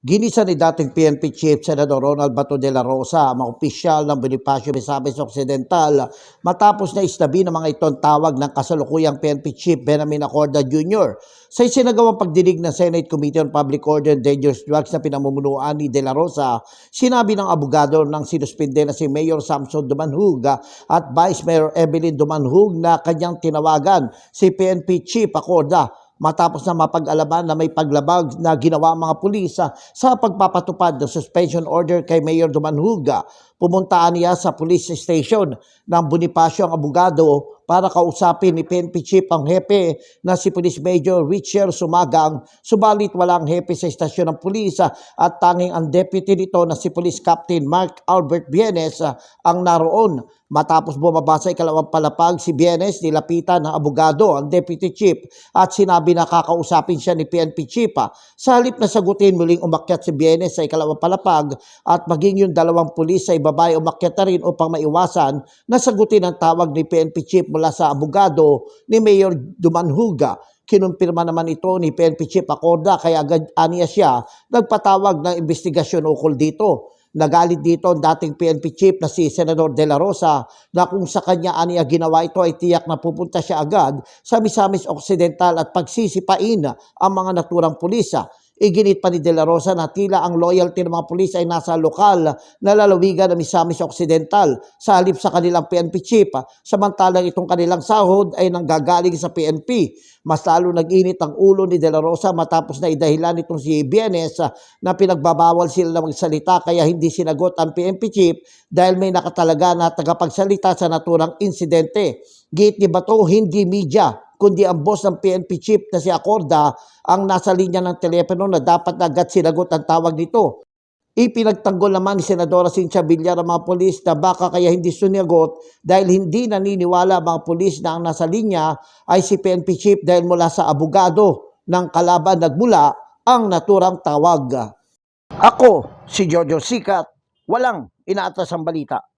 Ginisa ni dating PNP Chief Senador Ronald Bato de la Rosa mga opisyal ng Bonifacio Misamis Occidental matapos na istabi ng mga ito ang tawag ng kasalukuyang PNP Chief Benjamin Acorda Jr. Sa isinagawang pagdinig ng Senate Committee on Public Order and Dangerous Drugs na pinamumunuan ni De La Rosa, sinabi ng abogado ng sinuspinde na si Mayor Samson Dumanhug at Vice Mayor Evelyn Dumanhug na kanyang tinawagan si PNP Chief Acorda matapos na mapag-alaman na may paglabag na ginawa mga pulis ah, sa pagpapatupad ng suspension order kay Mayor Dumanhuga. Pumuntaan niya sa police station ng Bonifacio ang abogado para kausapin ni PNP Chief ang hepe na si Police Major Richard Sumagang subalit walang hepe sa istasyon ng pulis ah, at tanging ang deputy nito na si Police Captain Mark Albert Bienes ah, ang naroon. Matapos bumaba sa ikalawang palapag si Bienes, nilapitan ng abogado ang deputy chief at sinabi na kakausapin siya ni PNP chief. ah. Sa halip na sagutin muling umakyat si Bienes sa ikalawang palapag at maging yung dalawang pulis sa ibaba ay umakyat na rin upang maiwasan na sagutin ang tawag ni PNP chief mula sa abogado ni Mayor Dumanhuga. Kinumpirma naman ito ni PNP Chief Acorda kaya agad aniya siya nagpatawag ng investigasyon ukol dito. Nagalit dito ang dating PNP chief na si Senador De La Rosa na kung sa kanya aniya ginawa ito ay tiyak na pupunta siya agad sa Misamis Occidental at pagsisipain ang mga naturang pulisa. Iginit pa ni De La Rosa na tila ang loyalty ng mga pulis ay nasa lokal na lalawigan ng Misamis Occidental sa halip sa kanilang PNP chief samantalang itong kanilang sahod ay nanggagaling sa PNP. Mas lalo nag-init ang ulo ni De La Rosa matapos na idahilan itong si Bienes na pinagbabawal sila na magsalita kaya hindi sinagot ang PNP chief dahil may nakatalaga na tagapagsalita sa naturang insidente. Gate ni Bato, hindi media, kundi ang boss ng PNP chief na si Acorda ang nasa linya ng telepono na dapat agad sinagot ang tawag nito. Ipinagtanggol naman ni Senadora Cynthia Villar ang mga polis na baka kaya hindi sunagot dahil hindi naniniwala ang mga polis na ang nasa linya ay si PNP Chief dahil mula sa abogado ng kalaban nagmula ang naturang tawag. Ako, si Jojo Sikat, walang inaatas ang balita.